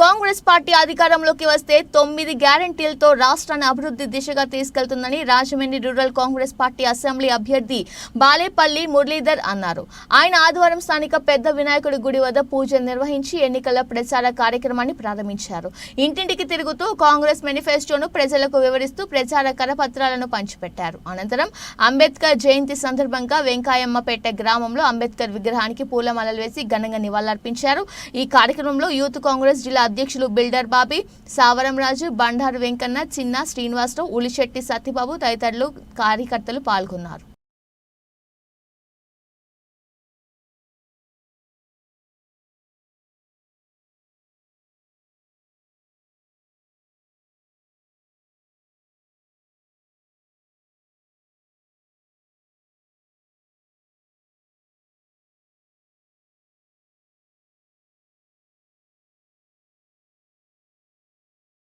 Congress party అధికారంలోకి వస్తే తొమ్మిది గ్యారంటీలతో రాష్ట్రాన్ని అభివృద్ధి దిశగా తీసుకెళ్తుందని Rajahmundry rural Congress party assembly అభ్యర్థి బాలేపల్లి మురళీధర్ అన్నారు. ఆయన ఆదివారం స్థానిక పెద్ద వినాయకుడి గుడి వద్ద పూజలు నిర్వహించి ఎన్నికల ప్రచార కార్యక్రమాన్ని ప్రారంభించారు. ఇంటింటికి తిరుగుతూ కాంగ్రెస్ మేనిఫెస్టోను ప్రజలకు వివరిస్తూ ప్రచార కరపత్రాలను పంచిపెట్టారు. అనంతరం అంబేద్కర్ జయంతి సందర్భంగా వెంకాయమ్మపేట గ్రామంలో అంబేద్కర్ విగ్రహానికి పూలమాలలు వేసి ఘనంగా నివాళులర్పించారు. ఈ కార్యక్రమంలో యూత్ కాంగ్రెస్ జిల్లా అధ్యక్షులు బిల్డర్ బాబీ సావరం రాజు బండారు వెంకన్న చిన్న శ్రీనివాసరావు ఉలిశెట్టి సత్యబాబు తదితరులు కార్యకర్తలు పాల్గొన్నారు.